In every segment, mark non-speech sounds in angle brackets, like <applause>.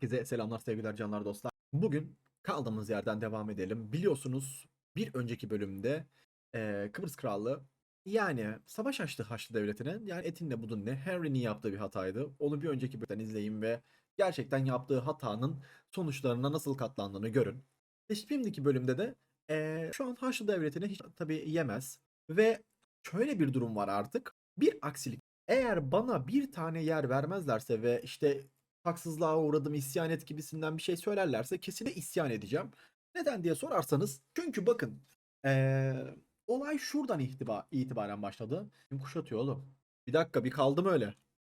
Herkese selamlar sevgiler canlar dostlar. Bugün kaldığımız yerden devam edelim. Biliyorsunuz bir önceki bölümde eee, Kıbrıs Krallığı yani savaş açtı Haçlı Devleti'ne. Yani etinle budun ne Henry'nin yaptığı bir hataydı. Onu bir önceki bölümden izleyin ve gerçekten yaptığı hatanın sonuçlarına nasıl katlandığını görün. E şimdiki bölümde de eee, şu an Haçlı Devleti'ne hiç tabii yemez. Ve şöyle bir durum var artık. Bir aksilik. Eğer bana bir tane yer vermezlerse ve işte haksızlığa uğradım isyan et gibisinden bir şey söylerlerse kesinlikle isyan edeceğim. Neden diye sorarsanız çünkü bakın eee, olay şuradan itiba, itibaren başladı. Kim kuşatıyor oğlum? Bir dakika bir kaldım öyle.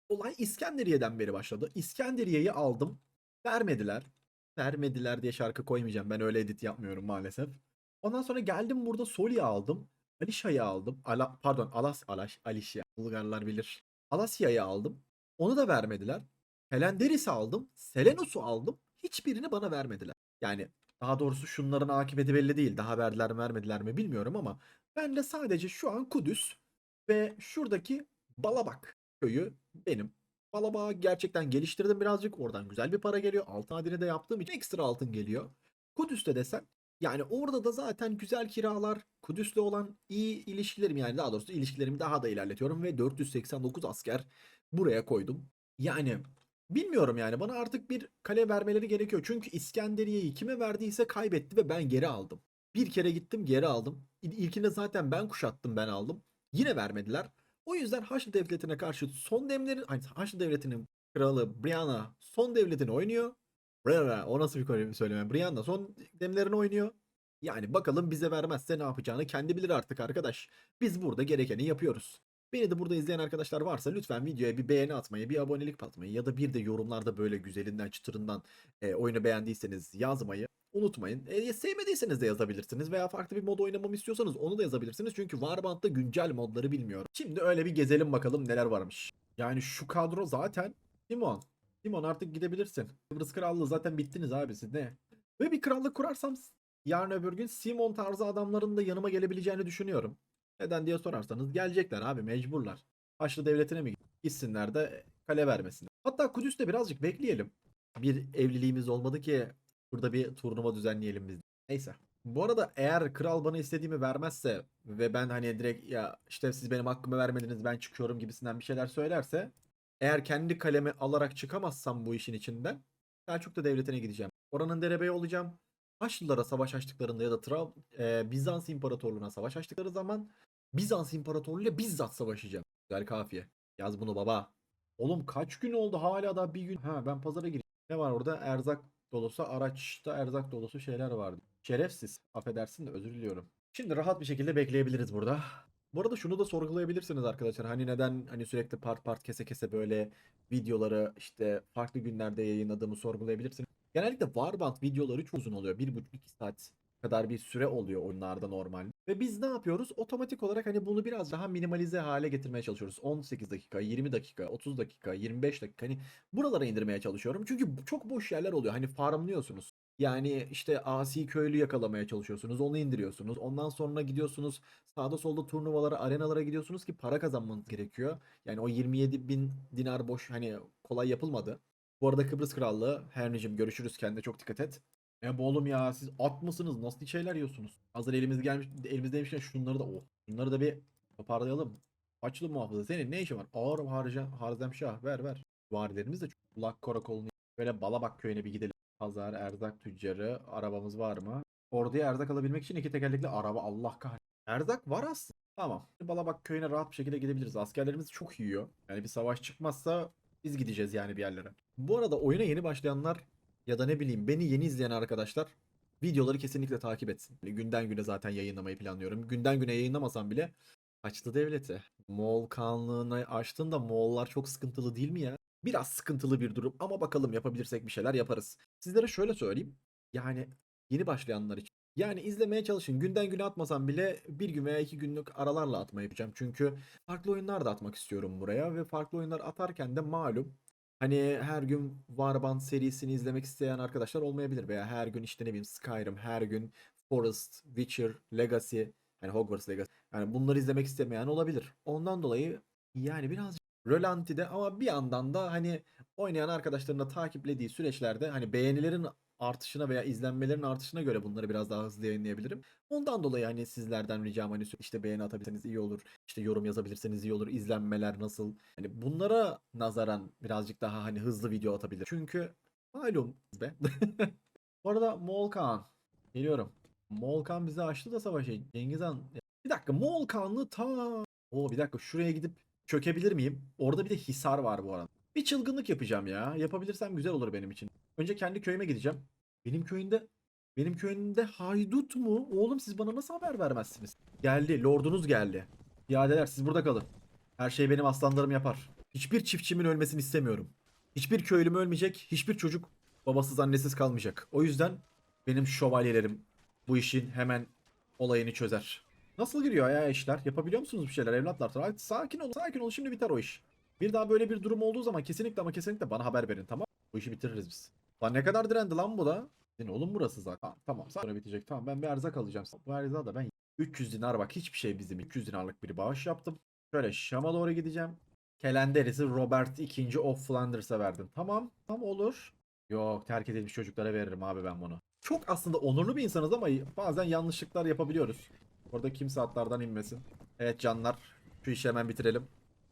Olay İskenderiye'den beri başladı. İskenderiye'yi aldım. Vermediler. Vermediler diye şarkı koymayacağım. Ben öyle edit yapmıyorum maalesef. Ondan sonra geldim burada Soli'yi aldım. Alişa'yı aldım. Ala, pardon Alas, Alaş, Alişya. Bulgarlar bilir. Alasya'yı aldım. Onu da vermediler. Helenderis'i aldım. Selenos'u aldım. Hiçbirini bana vermediler. Yani daha doğrusu şunların akıbeti belli değil. Daha verdiler mi vermediler mi bilmiyorum ama ben de sadece şu an Kudüs ve şuradaki Balabak köyü benim. Balabak'ı gerçekten geliştirdim birazcık. Oradan güzel bir para geliyor. Altın adine de yaptığım için ekstra altın geliyor. Kudüs'te desen yani orada da zaten güzel kiralar, Kudüs'le olan iyi ilişkilerim yani daha doğrusu ilişkilerimi daha da ilerletiyorum ve 489 asker buraya koydum. Yani bilmiyorum yani bana artık bir kale vermeleri gerekiyor. Çünkü İskenderiye'yi kime verdiyse kaybetti ve ben geri aldım. Bir kere gittim geri aldım. İl- İlkinde zaten ben kuşattım ben aldım. Yine vermediler. O yüzden Haçlı Devleti'ne karşı son demlerin, hani Haçlı Devleti'nin kralı Brianna son devletini oynuyor. Brianna o nasıl bir söyleme. Brianna son demlerini oynuyor. Yani bakalım bize vermezse ne yapacağını kendi bilir artık arkadaş. Biz burada gerekeni yapıyoruz. Beni de burada izleyen arkadaşlar varsa lütfen videoya bir beğeni atmayı, bir abonelik atmayı ya da bir de yorumlarda böyle güzelinden çıtırından e, oyunu beğendiyseniz yazmayı unutmayın. E, sevmediyseniz de yazabilirsiniz veya farklı bir mod oynamamı istiyorsanız onu da yazabilirsiniz. Çünkü Warband'da güncel modları bilmiyorum. Şimdi öyle bir gezelim bakalım neler varmış. Yani şu kadro zaten Timon. Timon artık gidebilirsin. Kıbrıs Krallığı zaten bittiniz abi siz ne? Ve bir krallık kurarsam yarın öbür gün Simon tarzı adamların da yanıma gelebileceğini düşünüyorum. Neden diye sorarsanız gelecekler abi mecburlar. Haçlı devletine mi gitsinler de kale vermesinler. Hatta Kudüs'te birazcık bekleyelim. Bir evliliğimiz olmadı ki burada bir turnuva düzenleyelim biz. Neyse. Bu arada eğer kral bana istediğimi vermezse ve ben hani direkt ya işte siz benim hakkımı vermediniz ben çıkıyorum gibisinden bir şeyler söylerse eğer kendi kalemi alarak çıkamazsam bu işin içinden Selçuklu devletine gideceğim. Oranın derebeyi olacağım. Haçlılara savaş açtıklarında ya da Tra e, Bizans İmparatorluğu'na savaş açtıkları zaman Bizans İmparatorluğu'yla bizzat savaşacağım. Güzel kafiye. Yaz bunu baba. Oğlum kaç gün oldu hala da bir gün. Ha ben pazara gireyim. Ne var orada? Erzak dolusu araçta erzak dolusu şeyler vardı. Şerefsiz. Affedersin de özür diliyorum. Şimdi rahat bir şekilde bekleyebiliriz burada. Bu arada şunu da sorgulayabilirsiniz arkadaşlar. Hani neden hani sürekli part part kese kese böyle videoları işte farklı günlerde yayınladığımı sorgulayabilirsiniz. Genellikle Warband videoları çok uzun oluyor. 1,5-2 saat kadar bir süre oluyor oyunlarda normal. Ve biz ne yapıyoruz? Otomatik olarak hani bunu biraz daha minimalize hale getirmeye çalışıyoruz. 18 dakika, 20 dakika, 30 dakika, 25 dakika hani buralara indirmeye çalışıyorum. Çünkü çok boş yerler oluyor. Hani farmlıyorsunuz. Yani işte asi köylü yakalamaya çalışıyorsunuz. Onu indiriyorsunuz. Ondan sonra gidiyorsunuz sağda solda turnuvalara, arenalara gidiyorsunuz ki para kazanmanız gerekiyor. Yani o 27 bin dinar boş hani kolay yapılmadı. Bu arada Kıbrıs Krallığı Henry'cim görüşürüz kendine çok dikkat et. E bu oğlum ya siz at mısınız? Nasıl şeyler yiyorsunuz? Hazır elimiz gelmiş elimizdeymişken şunları da oh. Şunları da bir toparlayalım. Açlı muhafızı. Senin ne işin var? Ağır harca Harzemşah ver ver. Varilerimiz de çok. Kulak karakolunu böyle Balabak köyüne bir gidelim. Pazar, erzak tüccarı. Arabamız var mı? Orduya erzak alabilmek için iki tekerlekli araba. Allah kahretsin. Erzak var aslında. Tamam. Balabak köyüne rahat bir şekilde gidebiliriz. Askerlerimiz çok yiyor. Yani bir savaş çıkmazsa biz gideceğiz yani bir yerlere. Bu arada oyuna yeni başlayanlar ya da ne bileyim beni yeni izleyen arkadaşlar videoları kesinlikle takip etsin. Yani günden güne zaten yayınlamayı planlıyorum. Günden güne yayınlamasam bile Haçlı Devleti. Moğol kanlığını açtığında Moğollar çok sıkıntılı değil mi ya? Biraz sıkıntılı bir durum ama bakalım yapabilirsek bir şeyler yaparız. Sizlere şöyle söyleyeyim. Yani yeni başlayanlar için. Yani izlemeye çalışın. Günden güne atmasam bile bir gün veya iki günlük aralarla atma yapacağım. Çünkü farklı oyunlar da atmak istiyorum buraya ve farklı oyunlar atarken de malum Hani her gün Warband serisini izlemek isteyen arkadaşlar olmayabilir veya her gün işte ne bileyim Skyrim, her gün Forest, Witcher, Legacy, hani Hogwarts Legacy. Yani bunları izlemek istemeyen olabilir. Ondan dolayı yani biraz rölantide ama bir yandan da hani oynayan arkadaşların da takiplediği süreçlerde hani beğenilerin artışına veya izlenmelerin artışına göre bunları biraz daha hızlı yayınlayabilirim. Ondan dolayı hani sizlerden ricam hani işte beğeni atabilirseniz iyi olur. İşte yorum yazabilirseniz iyi olur. İzlenmeler nasıl? Hani bunlara nazaran birazcık daha hani hızlı video atabilir. Çünkü malum <laughs> be. Bu arada Moğol Kağan. Geliyorum. Moğol Kağan bizi açtı da savaşı. Cengiz Han. Bir dakika Moğol Kağan'lı ta... Oo bir dakika şuraya gidip çökebilir miyim? Orada bir de Hisar var bu arada. Bir çılgınlık yapacağım ya. Yapabilirsem güzel olur benim için. Önce kendi köyüme gideceğim. Benim köyünde benim köyümde haydut mu? Oğlum siz bana nasıl haber vermezsiniz? Geldi. Lordunuz geldi. Piyadeler siz burada kalın. Her şeyi benim aslanlarım yapar. Hiçbir çiftçimin ölmesini istemiyorum. Hiçbir köylüm ölmeyecek. Hiçbir çocuk babasız annesiz kalmayacak. O yüzden benim şövalyelerim bu işin hemen olayını çözer. Nasıl giriyor ya işler? Yapabiliyor musunuz bir şeyler evlatlar? Sa- Sakin olun, sakin olun. Şimdi biter o iş. Bir daha böyle bir durum olduğu zaman kesinlikle ama kesinlikle bana haber verin tamam Bu işi bitiririz biz. Lan ne kadar direndi lan bu da? Senin oğlum burası zaten. Tamam, tamam sonra bitecek. Tamam ben bir erzak alacağım. Bu erzağı da ben 300 dinar bak hiçbir şey bizim. 300 dinarlık bir bağış yaptım. Şöyle Şam'a doğru gideceğim. Kelenderis'i Robert II of Flanders'a verdim. Tamam. Tam olur. Yok terk edilmiş çocuklara veririm abi ben bunu. Çok aslında onurlu bir insanız ama bazen yanlışlıklar yapabiliyoruz. Orada kimse atlardan inmesin. Evet canlar. Şu işi hemen bitirelim.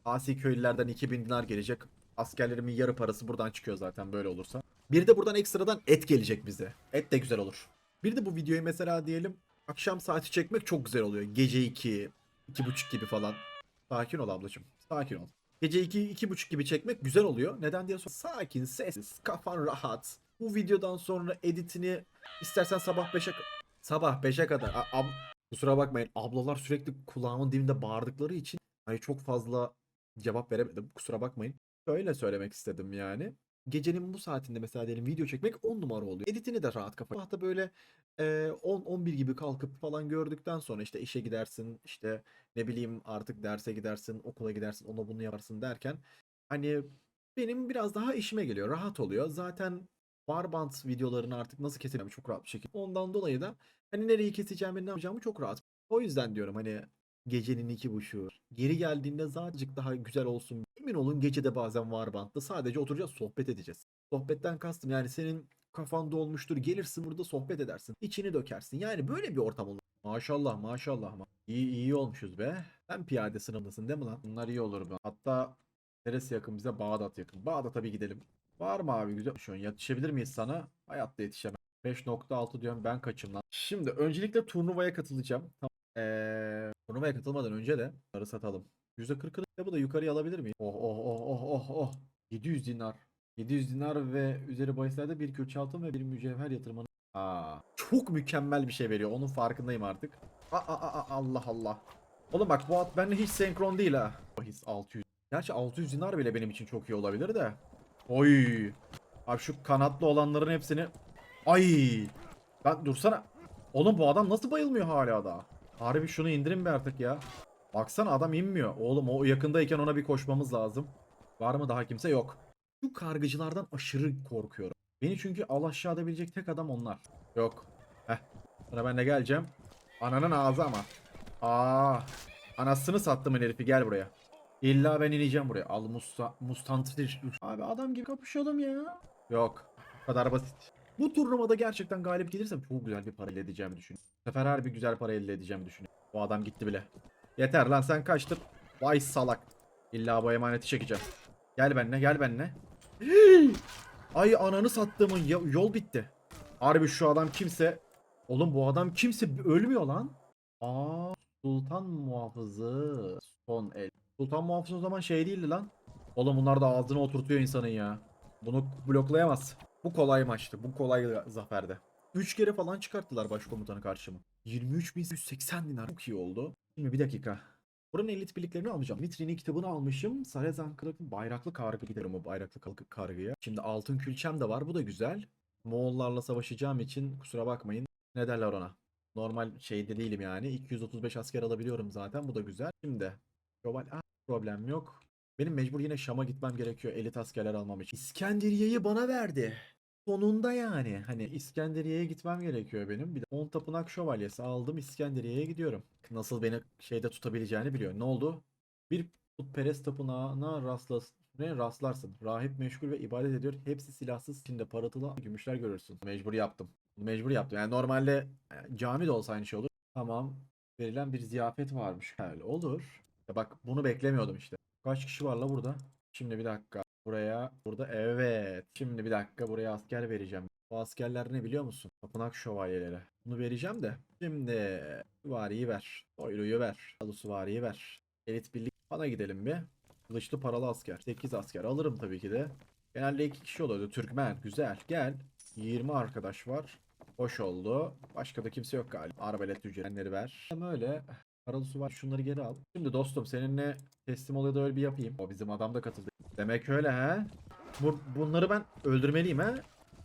Asi köylülerden 2000 dinar gelecek. Askerlerimin yarı parası buradan çıkıyor zaten böyle olursa. Bir de buradan ekstradan et gelecek bize. Et de güzel olur. Bir de bu videoyu mesela diyelim akşam saati çekmek çok güzel oluyor. Gece 2, 2.30 gibi falan. Sakin ol ablacığım. Sakin ol. Gece 2, 2.30 gibi çekmek güzel oluyor. Neden diye sor. Sakin, sessiz, kafan rahat. Bu videodan sonra editini istersen sabah 5'e sabah 5'e kadar. A- ab- kusura bakmayın. Ablalar sürekli kulağımın dibinde bağırdıkları için hani çok fazla cevap veremedim. Kusura bakmayın. Şöyle söylemek istedim yani. Gecenin bu saatinde mesela diyelim video çekmek 10 numara oluyor. Editini de rahat kafa. Hatta böyle e, 10-11 gibi kalkıp falan gördükten sonra işte işe gidersin işte ne bileyim artık derse gidersin okula gidersin onu bunu yaparsın derken hani benim biraz daha işime geliyor rahat oluyor. Zaten Warband videolarını artık nasıl keseceğimi çok rahat bir şekilde. Ondan dolayı da hani nereyi keseceğimi ne yapacağımı çok rahat. O yüzden diyorum hani gecenin iki buçuğu. Geri geldiğinde azıcık daha güzel olsun. Emin olun gecede bazen Warband'da sadece oturacağız sohbet edeceğiz. Sohbetten kastım yani senin kafan dolmuştur gelirsin burada sohbet edersin. içini dökersin. Yani böyle bir ortam olur. Maşallah maşallah. ma- İyi iyi olmuşuz be. Sen piyade sınıfındasın değil mi lan? Bunlar iyi olur be. Hatta neresi yakın bize? Bağdat yakın. Bağdat'a bir gidelim. Var mı abi güzel? Şu an yetişebilir miyiz sana? Hayatta yetişemem. 5.6 diyorum ben kaçım lan. Şimdi öncelikle turnuvaya katılacağım. Tamam. Ee, turnuvaya katılmadan önce de bunları satalım. %40'ını da bu da yukarıya alabilir miyim? Oh oh oh oh oh oh. 700 dinar. 700 dinar ve üzeri bahislerde bir külçe altın ve bir mücevher yatırmanı. Aa, çok mükemmel bir şey veriyor. Onun farkındayım artık. Aa, aa, aa, Allah Allah. Oğlum bak bu at benimle hiç senkron değil ha. Bahis 600. Gerçi 600 dinar bile benim için çok iyi olabilir de. Oy. Abi şu kanatlı olanların hepsini. Ay. Ben dursana. Oğlum bu adam nasıl bayılmıyor hala da? Harbi şunu indirin be artık ya. Baksana adam inmiyor. Oğlum o yakındayken ona bir koşmamız lazım. Var mı daha kimse? Yok. Şu kargıcılardan aşırı korkuyorum. Beni çünkü al aşağı edebilecek tek adam onlar. Yok. Heh. Sonra ben de geleceğim. Ananın ağzı ama. Aa. Anasını sattım herifi gel buraya. İlla ben ineceğim buraya. Al musta mustantir. Abi adam gibi kapışalım ya. Yok. Bu kadar basit. Bu turnuvada gerçekten galip gelirsem çok güzel bir para edeceğimi düşünüyorum. Bu sefer harbi güzel para elde edeceğimi düşünüyorum. Bu adam gitti bile. Yeter lan sen kaçtır. Vay salak. İlla bu emaneti çekeceğim. Gel benimle gel benimle. <gasps> Ay ananı sattığımın yol bitti. Harbi şu adam kimse. Oğlum bu adam kimse ölmüyor lan. Aa Sultan Muhafızı. Son el. Sultan Muhafızı o zaman şey değildi lan. Oğlum bunlar da ağzına oturtuyor insanın ya. Bunu bloklayamaz. Bu kolay maçtı. Bu kolay zaferde. 3 kere falan çıkarttılar başkomutanı karşıma. 23.180 dinar. Çok iyi oldu. Şimdi bir dakika. Buranın elit birliklerini almayacağım. Mitri'nin kitabını almışım. Sarezan Kılık'ın bayraklı kargı giderim o bayraklı kargıya. Şimdi altın külçem de var. Bu da güzel. Moğollarla savaşacağım için kusura bakmayın. Ne derler ona? Normal şeyde değilim yani. 235 asker alabiliyorum zaten. Bu da güzel. Şimdi. Global ah, problem yok. Benim mecbur yine Şam'a gitmem gerekiyor elit askerler almam için. İskenderiye'yi bana verdi. Sonunda yani. Hani İskenderiye'ye gitmem gerekiyor benim. Bir de 10 tapınak şövalyesi aldım. İskenderiye'ye gidiyorum. Nasıl beni şeyde tutabileceğini biliyor. Ne oldu? Bir putperest tapınağına rastla, Ne rastlarsın. Rahip meşgul ve ibadet ediyor. Hepsi silahsız. içinde parıltılı gümüşler görürsün. Mecbur yaptım. Mecbur yaptım. Yani normalde e, cami de olsa aynı şey olur. Tamam. Verilen bir ziyafet varmış. Öyle olur. Ya bak bunu beklemiyordum işte. Kaç kişi var la burada? Şimdi bir dakika. Buraya, burada evet. Şimdi bir dakika buraya asker vereceğim. Bu askerler ne biliyor musun? Tapınak şövalyeleri. Bunu vereceğim de. Şimdi süvariyi ver. Soyluyu ver. Alı süvariyi ver. Elit birlik bana gidelim bir. Kılıçlı paralı asker. 8 asker alırım tabii ki de. Genelde 2 kişi oluyordu. Türkmen güzel. Gel. 20 arkadaş var. Hoş oldu. Başka da kimse yok galiba. Arbalet ücretleri ver. Hem öyle. Paralı su var. Şunları geri al. Şimdi dostum seninle teslim oluyor da öyle bir yapayım. O bizim adam da katıldı. Demek öyle he. Bu, bunları ben öldürmeliyim he.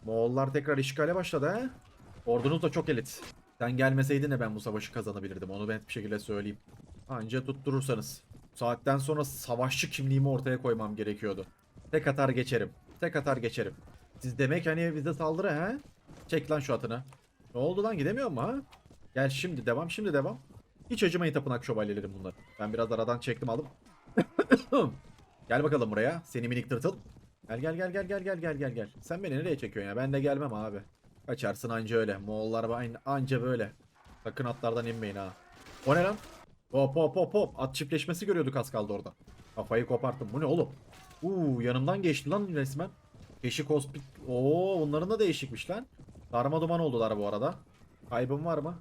Moğollar tekrar işgale başladı he. Ordunuz da çok elit. Sen gelmeseydin de ben bu savaşı kazanabilirdim. Onu ben bir şekilde söyleyeyim. Anca tutturursanız. Saatten sonra savaşçı kimliğimi ortaya koymam gerekiyordu. Tek atar geçerim. Tek atar geçerim. Siz demek hani bize saldırı he? Çek lan şu atını. Ne oldu lan gidemiyor mu ha? Gel şimdi devam şimdi devam. Hiç acımayın tapınak şövalyelerim bunlar. Ben biraz aradan çektim aldım. Gel bakalım buraya. Seni minik tırtıl. Gel gel gel gel gel gel gel gel gel. Sen beni nereye çekiyorsun ya? Ben de gelmem abi. Kaçarsın anca öyle. Moğollar anca böyle. Sakın atlardan inmeyin ha. O ne lan? Hop hop hop hop. At çiftleşmesi görüyorduk az kaldı orada. Kafayı koparttım. Bu ne oğlum? Uuu yanımdan geçti lan resmen. Keşik hospit. Oo bunların da değişikmiş lan. Darma duman oldular bu arada. Kaybım var mı?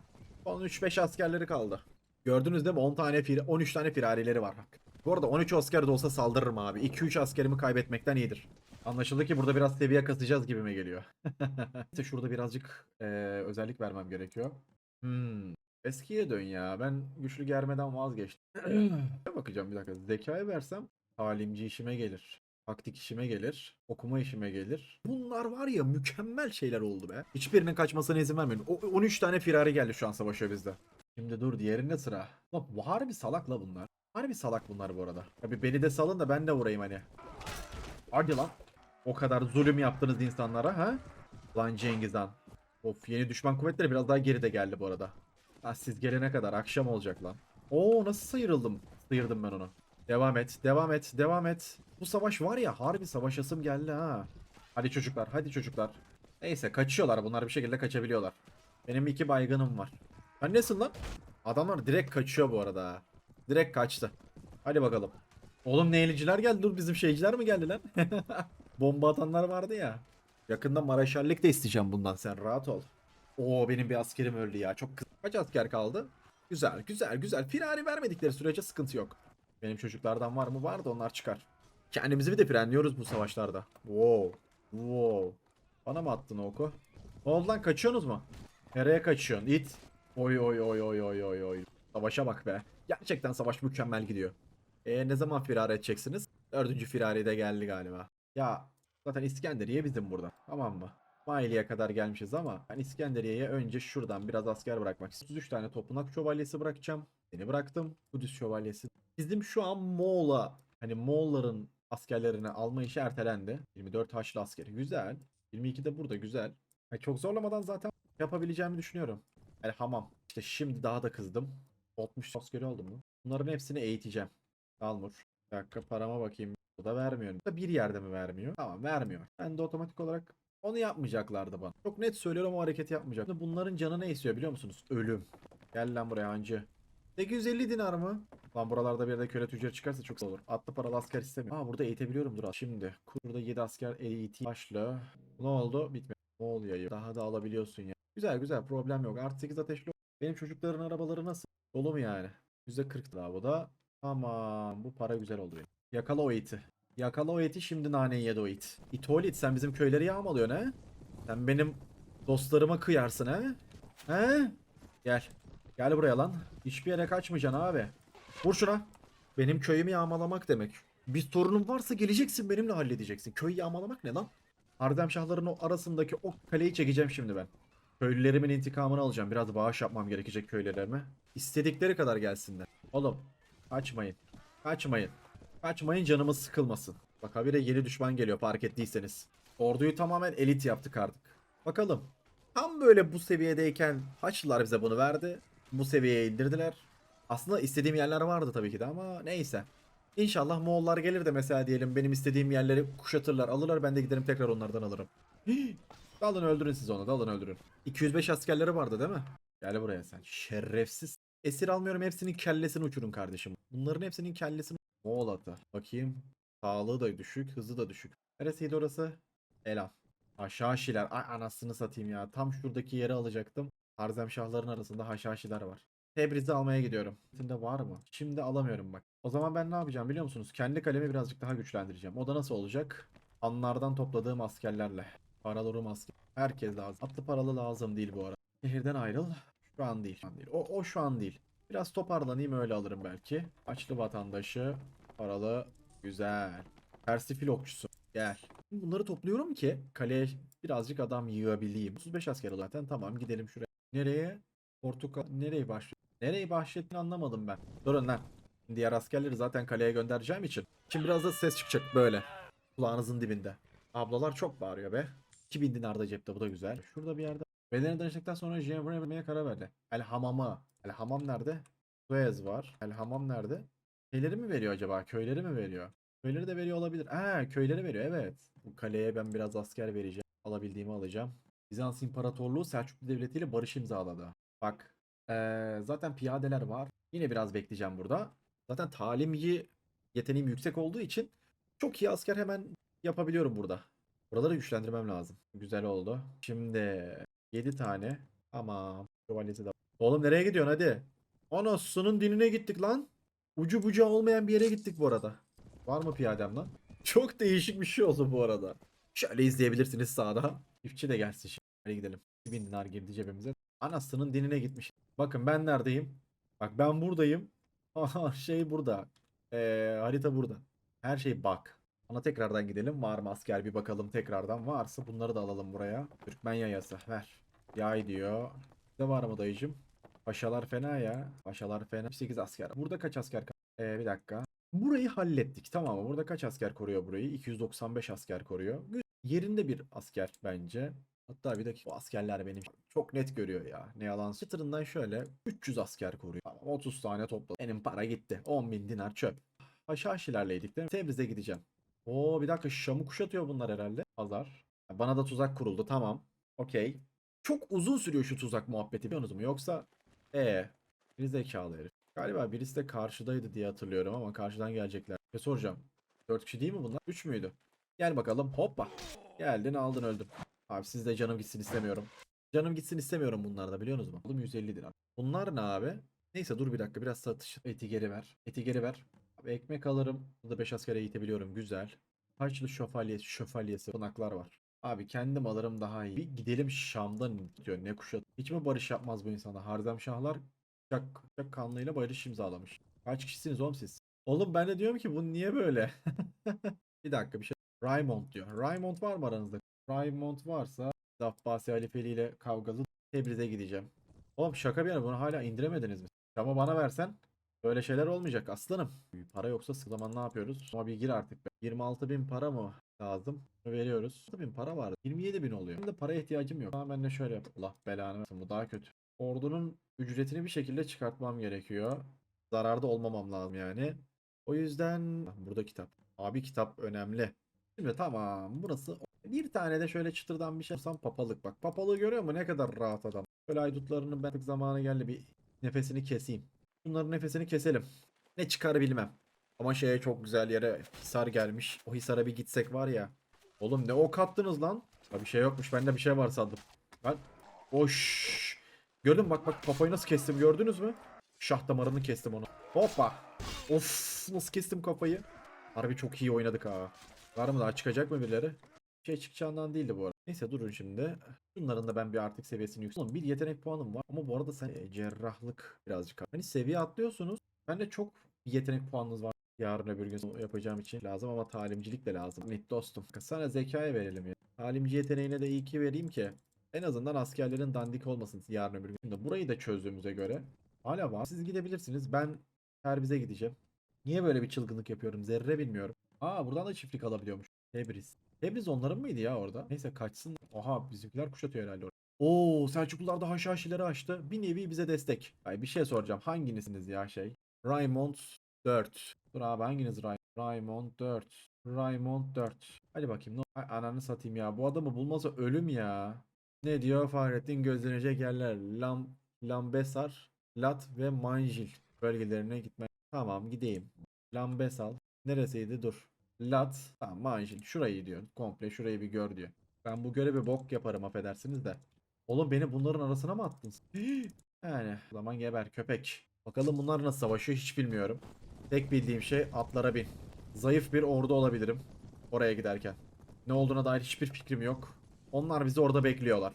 Son 3-5 askerleri kaldı. Gördünüz değil mi? 10 tane fir 13 tane firarileri var. Bu arada 13 asker de olsa saldırırım abi. 2-3 askerimi kaybetmekten iyidir. Anlaşıldı ki burada biraz seviye kasacağız gibime geliyor. <laughs> İşte şurada birazcık eee, özellik vermem gerekiyor. Hmm. Eskiye dön ya. Ben güçlü germeden vazgeçtim. <clears throat> Bakacağım bir dakika. Zekaya versem talimci işime gelir. Taktik işime gelir. Okuma işime gelir. Bunlar var ya mükemmel şeyler oldu be. Hiçbirinin kaçmasına izin vermiyorum. O, 13 tane firari geldi şu an savaşa bizde. Şimdi dur diğerinde sıra. Lan bu harbi salak la bunlar. Harbi salak bunlar bu arada. Ya bir beni de salın da ben de vurayım hani. Hadi lan. O kadar zulüm yaptınız insanlara ha? Lan Cengiz Han. Of yeni düşman kuvvetleri biraz daha geride geldi bu arada. Ha, siz gelene kadar akşam olacak lan. Oo nasıl sıyırıldım? Sıyırdım ben onu. Devam et, devam et, devam et. Bu savaş var ya harbi savaşasım geldi ha. Hadi çocuklar, hadi çocuklar. Neyse kaçıyorlar bunlar bir şekilde kaçabiliyorlar. Benim iki baygınım var. Ben nesin lan? Adamlar direkt kaçıyor bu arada. Direkt kaçtı. Hadi bakalım. Oğlum neyliciler geldi dur bizim şeyciler mi geldi lan? <laughs> Bomba atanlar vardı ya. Yakında Maraşallik de isteyeceğim bundan sen rahat ol. Oo benim bir askerim öldü ya. Çok. Kaç asker kaldı? Güzel güzel güzel. Firari vermedikleri sürece sıkıntı yok. Benim çocuklardan var mı? Var da onlar çıkar. Kendimizi bir de frenliyoruz bu savaşlarda. Wow. Wow. Bana mı attın oku? Ne oldu lan kaçıyorsunuz mu? Nereye kaçıyorsun? İt. Oy oy oy oy oy oy oy. Savaşa bak be. Gerçekten savaş mükemmel gidiyor. E ne zaman firari edeceksiniz? Dördüncü firari de geldi galiba. Ya zaten İskenderiye bizim burada. Tamam mı? Maili'ye kadar gelmişiz ama ben İskenderiye'ye önce şuradan biraz asker bırakmak istiyorum. 33 tane Topunak Şövalyesi bırakacağım. Seni bıraktım. Kudüs Şövalyesi. Bizim şu an Moğol'a hani Moğolların askerlerini alma işi ertelendi. 24 Haçlı askeri. Güzel. 22 de burada güzel. Ya çok zorlamadan zaten yapabileceğimi düşünüyorum. Yani hamam. İşte şimdi daha da kızdım. 60 askeri oldu mu? Bunların hepsini eğiteceğim. Dalmur. Bir dakika parama bakayım. O da vermiyor. Da bir yerde mi vermiyor? Tamam vermiyor. Ben de otomatik olarak onu yapmayacaklardı bana. Çok net söylüyorum o hareketi yapmayacak. Bunların canı ne istiyor biliyor musunuz? Ölüm. Gel lan buraya hancı. 850 dinar mı? Lan buralarda bir yerde köle tüccar çıkarsa çok olur. Atlı paralı asker istemiyorum. Aa burada eğitebiliyorum dur. Şimdi burada 7 asker eğiti başla. Ne oldu? Bitmedi. Ne oluyor? Daha da alabiliyorsun ya. Güzel güzel problem yok. Artı 8 ateşli. Benim çocukların arabaları nasıl? Dolu mu yani? %40 daha bu da. Tamam bu para güzel oldu. benim. Yakala o iti. Yakala o iti şimdi naneyi yedi o it. İtolit sen bizim köyleri yağmalıyorsun he? Sen benim dostlarıma kıyarsın he? He? Gel. Gel buraya lan. Hiçbir yere kaçmayacaksın abi. Vur şuna. Benim köyümü yağmalamak demek. Bir sorunun varsa geleceksin benimle halledeceksin. Köyü yağmalamak ne lan? Ardemşahların o arasındaki o kaleyi çekeceğim şimdi ben. Köylülerimin intikamını alacağım. Biraz bağış yapmam gerekecek köylerime. İstedikleri kadar gelsinler. Oğlum kaçmayın. Kaçmayın. Kaçmayın canımız sıkılmasın. Bak habire yeni düşman geliyor fark ettiyseniz. Orduyu tamamen elit yaptık artık. Bakalım. Tam böyle bu seviyedeyken Haçlılar bize bunu verdi. Bu seviyeye indirdiler. Aslında istediğim yerler vardı tabii ki de ama neyse. İnşallah Moğollar gelir de mesela diyelim benim istediğim yerleri kuşatırlar alırlar ben de giderim tekrar onlardan alırım. <gasps> Dalın öldürün siz onu dalın öldürün. 205 askerleri vardı değil mi? Gel buraya sen şerefsiz. Esir almıyorum hepsinin kellesini uçurun kardeşim. Bunların hepsinin kellesini Moğol atı. Bakayım. Sağlığı da düşük hızı da düşük. Neresiydi orası? Elan. Haşhaşiler. Ay anasını satayım ya. Tam şuradaki yeri alacaktım. Harzemşahların arasında haşhaşiler var. Tebriz'i almaya gidiyorum. Şimdi var mı? Şimdi alamıyorum bak. O zaman ben ne yapacağım biliyor musunuz? Kendi kalemi birazcık daha güçlendireceğim. O da nasıl olacak? Anlardan topladığım askerlerle. Paralı asker. Herkes lazım. Atlı paralı lazım değil bu ara. Şehirden ayrıl. Şu an değil. Şu an değil. O, o şu an değil. Biraz toparlanayım öyle alırım belki. Açlı vatandaşı. Paralı. Güzel. Persifil okçusu. Gel. Bunları topluyorum ki kaleye birazcık adam yığabileyim. 35 asker zaten tamam gidelim şuraya. Nereye? Portukal. Nereye başlıyor? Nereye bahşettiğini anlamadım ben. Durun lan. Diğer askerleri zaten kaleye göndereceğim için. Şimdi biraz da ses çıkacak böyle. Kulağınızın dibinde. Ablalar çok bağırıyor be. 2000 dinar da cepte bu da güzel. Şurada bir yerde. Bedene danıştıktan sonra Jean vermeye karar verdi. El Hamam'a. El Hamam nerede? Suez var. El Hamam nerede? Şeyleri mi veriyor acaba? Köyleri mi veriyor? Köyleri de veriyor olabilir. Ha köyleri veriyor evet. Bu kaleye ben biraz asker vereceğim. Alabildiğimi alacağım. Bizans İmparatorluğu Selçuklu Devleti ile barış imzaladı. Bak eee, zaten piyadeler var. Yine biraz bekleyeceğim burada. Zaten talimci yeteneğim yüksek olduğu için çok iyi asker hemen yapabiliyorum burada. Buraları güçlendirmem lazım. Güzel oldu. Şimdi 7 tane. Tamam. Şövalyesi de. Oğlum nereye gidiyorsun hadi? Anasının dinine gittik lan. Ucu bucağı olmayan bir yere gittik bu arada. Var mı piyadem lan? <laughs> Çok değişik bir şey oldu bu arada. Şöyle izleyebilirsiniz sağda. Çiftçi de gelsin şimdi. Hadi gidelim. 2000 dinar girdi cebimize. Anasının dinine gitmiş. Bakın ben neredeyim? Bak ben buradayım. <laughs> Aha şey burada. Ee, harita burada. Her şey bak. Ona tekrardan gidelim. Var mı asker bir bakalım tekrardan. Varsa bunları da alalım buraya. Türkmen yayası. Ver. Yay diyor. Ne var mı dayıcım? Paşalar fena ya. Paşalar fena. 8 asker. Burada kaç asker? Ee, bir dakika. Burayı hallettik. Tamam mı? Burada kaç asker koruyor burayı? 295 asker koruyor. Yerinde bir asker bence. Hatta bir dakika. O askerler benim çok net görüyor ya. Ne yalan. Çıtırından şöyle 300 asker koruyor. Tamam 30 tane topladım. Benim para gitti. 10 bin dinar çöp. Haşhaşilerleydik değil mi? Tebriz'e gideceğim. Oo bir dakika Şam'ı kuşatıyor bunlar herhalde. Pazar. Bana da tuzak kuruldu. Tamam. Okey. Çok uzun sürüyor şu tuzak muhabbeti biliyorsunuz mu? Yoksa ee bir zekalı herif. Galiba birisi de karşıdaydı diye hatırlıyorum ama karşıdan gelecekler. Ne soracağım? 4 kişi değil mi bunlar? 3 müydü? Gel bakalım. Hoppa. Geldin aldın öldün. Abi siz de canım gitsin istemiyorum. Canım gitsin istemiyorum bunlarda biliyorsunuz mu? Aldım 150 lira. Bunlar ne abi? Neyse dur bir dakika biraz satış. Eti geri ver. Eti geri ver. Abi ekmek alırım. Burada 5 askere eğitebiliyorum. Güzel. Haçlı şöfalyesi, şöfalyesi, konaklar var. Abi kendim alırım daha iyi. Bir gidelim Şam'dan diyor ne kuşat. Hiç mi barış yapmaz bu insana? Harzemşahlar Çak, çak kanlıyla barış imzalamış. Kaç kişisiniz oğlum siz? Oğlum ben de diyorum ki bu niye böyle? <laughs> bir dakika bir şey. Raymond diyor. Raymond var mı aranızda? Raymond varsa Abbasi Halifeli ile kavgalı Tebriz'e gideceğim. Oğlum şaka bir yana bunu hala indiremediniz mi? Ama bana versen böyle şeyler olmayacak aslanım. Para yoksa o zaman ne yapıyoruz? Ama bir gir artık be. 26 bin para mı lazım? Veriyoruz. 26 bin para vardı. 27 bin oluyor. Benim de para ihtiyacım yok. Ama ben de şöyle yap. Allah belanı versin. Bu daha kötü. Ordunun ücretini bir şekilde çıkartmam gerekiyor. Zararda olmamam lazım yani. O yüzden burada kitap. Abi kitap önemli. Şimdi tamam burası bir tane de şöyle çıtırdan bir şey yapsam papalık bak. Papalığı görüyor mu ne kadar rahat adam. Böyle aydutlarının ben zamanı geldi bir nefesini keseyim. Bunların nefesini keselim. Ne çıkar bilmem. Ama şeye çok güzel yere hisar gelmiş. O hisara bir gitsek var ya. Oğlum ne ok attınız lan? Ha bir şey yokmuş bende bir şey var sandım. Ben Oş. Gördün bak bak kafayı nasıl kestim gördünüz mü? Şah damarını kestim onu. Hoppa. Of nasıl kestim kafayı. Harbi çok iyi oynadık ha. Var mı daha çıkacak mı birileri? Şey çıkacağından değildi bu arada. Neyse durun şimdi. Bunların da ben bir artık seviyesini yükselttim. Bir yetenek puanım var ama bu arada sen e, cerrahlık birazcık. Hani seviye atlıyorsunuz. Ben de çok yetenek puanınız var. Yarın öbür gün yapacağım için lazım ama talimcilik de lazım. Net dostum. Sana zekaya verelim ya. Talimci yeteneğine de iyi ki vereyim ki en azından askerlerin dandik olmasın yarın öbür gün. Şimdi burayı da çözdüğümüze göre hala var. Siz gidebilirsiniz. Ben Terbiz'e gideceğim. Niye böyle bir çılgınlık yapıyorum? Zerre bilmiyorum. Aa buradan da çiftlik alabiliyormuş. Tebriz. Tebriz onların mıydı ya orada? Neyse kaçsın. Oha bizimkiler kuşatıyor herhalde orada. Oo Selçuklular da haşhaşileri açtı. Bir nevi bize destek. Ay bir şey soracağım. Hanginizsiniz ya şey? Raymond 4. Dur abi hanginiz Ray Raymond 4. Raymond 4. Hadi bakayım. ne- Ay, ananı satayım ya. Bu adamı bulmasa ölüm ya. Ne diyor Fahrettin gözlenecek yerler. Lam, Lambesar, Lat ve Manjil bölgelerine gitmek. Tamam gideyim. Lambesal. Neresiydi? Dur. Lat. Tamam Manjil. Şurayı diyor. Komple şurayı bir gör diyor. Ben bu görevi bok yaparım affedersiniz de. Oğlum beni bunların arasına mı attın? <gasps> Yani zaman geber köpek. Bakalım bunlar nasıl savaşıyor hiç bilmiyorum. Tek bildiğim şey atlara bin. Zayıf bir ordu olabilirim oraya giderken. Ne olduğuna dair hiçbir fikrim yok. Onlar bizi orada bekliyorlar.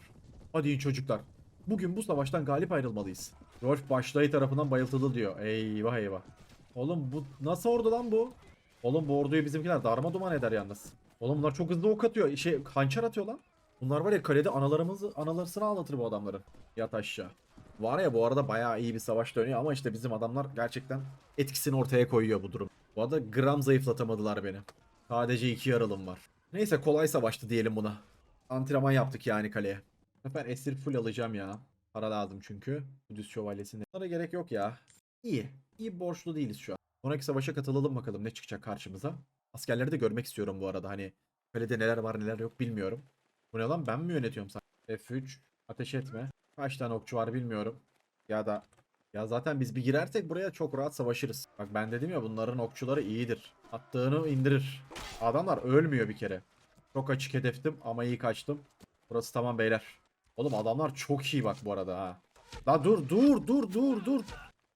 Hadi in çocuklar. Bugün bu savaştan galip ayrılmalıyız. Rolf başlayı tarafından bayıltıldı diyor. Eyvah eyvah. Oğlum bu nasıl ordu lan bu? Oğlum bu orduyu bizimkiler darma duman eder yalnız. Oğlum bunlar çok hızlı ok atıyor. Şey hançer atıyor lan. Bunlar var ya kalede analarımızı analarısını ağlatır bu adamların. Yat aşağı. Var ya bu arada bayağı iyi bir savaş dönüyor ama işte bizim adamlar gerçekten etkisini ortaya koyuyor bu durum. Bu arada gram zayıflatamadılar beni. Sadece iki yaralım var. Neyse kolay savaştı diyelim buna. Antrenman yaptık yani kaleye. Sefer esir full alacağım ya. Para lazım çünkü. Kudüs şövalyesine. Bunlara gerek yok ya. İyi. İyi borçlu değiliz şu an. Sonraki savaşa katılalım bakalım ne çıkacak karşımıza. Askerleri de görmek istiyorum bu arada. Hani kalede neler var neler yok bilmiyorum. Bu ne lan ben mi yönetiyorum sen? F3 ateş etme. Kaç tane okçu var bilmiyorum. Ya da ya zaten biz bir girersek buraya çok rahat savaşırız. Bak ben dedim ya bunların okçuları iyidir. Attığını indirir. Adamlar ölmüyor bir kere. Çok açık hedeftim ama iyi kaçtım. Burası tamam beyler. Oğlum adamlar çok iyi bak bu arada ha. La dur dur dur dur dur.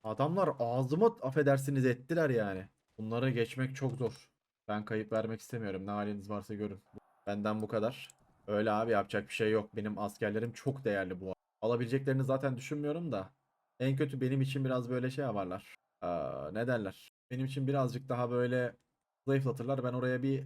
Adamlar ağzıma affedersiniz ettiler yani. Bunları geçmek çok zor. Ben kayıp vermek istemiyorum. Ne haliniz varsa görün. Benden bu kadar. Öyle abi yapacak bir şey yok. Benim askerlerim çok değerli bu. Alabileceklerini zaten düşünmüyorum da. En kötü benim için biraz böyle şey yaparlar. Aa, ne derler? Benim için birazcık daha böyle zayıflatırlar. Ben oraya bir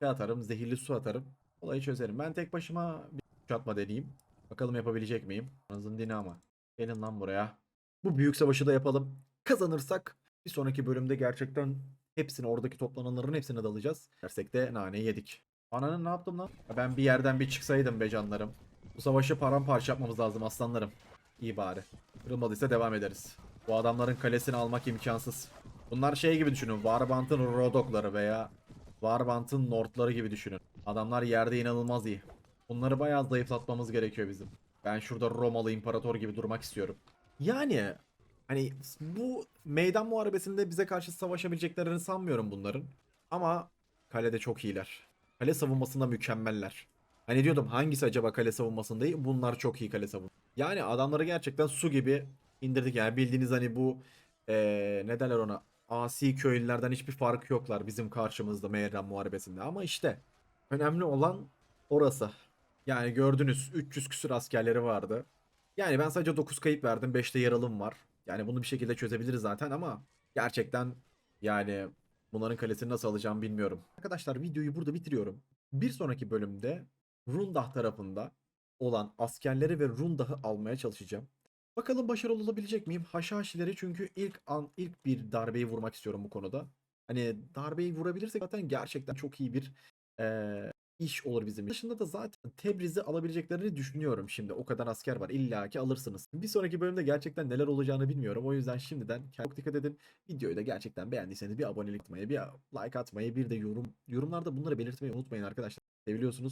şey atarım. Zehirli su atarım. Olayı çözerim. Ben tek başıma bir uç atma deneyeyim. Bakalım yapabilecek miyim? Anasını dini ama. Gelin lan buraya. Bu büyük savaşı da yapalım. Kazanırsak bir sonraki bölümde gerçekten hepsini oradaki toplananların hepsine dalacağız. Dersek de naneyi yedik. Ananın ne yaptım lan? Ben bir yerden bir çıksaydım be canlarım. Bu savaşı paramparça yapmamız lazım aslanlarım. İyi bari. Kırılmadıysa devam ederiz. Bu adamların kalesini almak imkansız. Bunlar şey gibi düşünün. Warband'ın Rodok'ları veya Warband'ın Nord'ları gibi düşünün. Adamlar yerde inanılmaz iyi. Bunları bayağı zayıflatmamız gerekiyor bizim. Ben şurada Romalı imparator gibi durmak istiyorum. Yani hani bu meydan muharebesinde bize karşı savaşabileceklerini sanmıyorum bunların. Ama kalede çok iyiler. Kale savunmasında mükemmeller. Hani diyordum hangisi acaba kale savunmasında iyi? Bunlar çok iyi kale savun. Yani adamları gerçekten su gibi indirdik yani bildiğiniz hani bu eee ne derler ona asi köylülerden hiçbir farkı yoklar bizim karşımızda Meydan Muharebesi'nde ama işte önemli olan orası. Yani gördünüz 300 küsür askerleri vardı. Yani ben sadece 9 kayıp verdim 5 de yaralım var. Yani bunu bir şekilde çözebiliriz zaten ama gerçekten yani bunların kalesini nasıl alacağım bilmiyorum. Arkadaşlar videoyu burada bitiriyorum. Bir sonraki bölümde Rundah tarafında olan askerleri ve Rundah'ı almaya çalışacağım. Bakalım başarılı olabilecek miyim? Haşhaşileri çünkü ilk an ilk bir darbeyi vurmak istiyorum bu konuda. Hani darbeyi vurabilirsek zaten gerçekten çok iyi bir eee, iş olur bizim. için. Dışında da zaten Tebriz'i alabileceklerini düşünüyorum şimdi. O kadar asker var. İlla ki alırsınız. Bir sonraki bölümde gerçekten neler olacağını bilmiyorum. O yüzden şimdiden çok dikkat edin. Videoyu da gerçekten beğendiyseniz bir abonelik atmayı, bir like atmayı, bir de yorum yorumlarda bunları belirtmeyi unutmayın arkadaşlar. Seviliyorsunuz.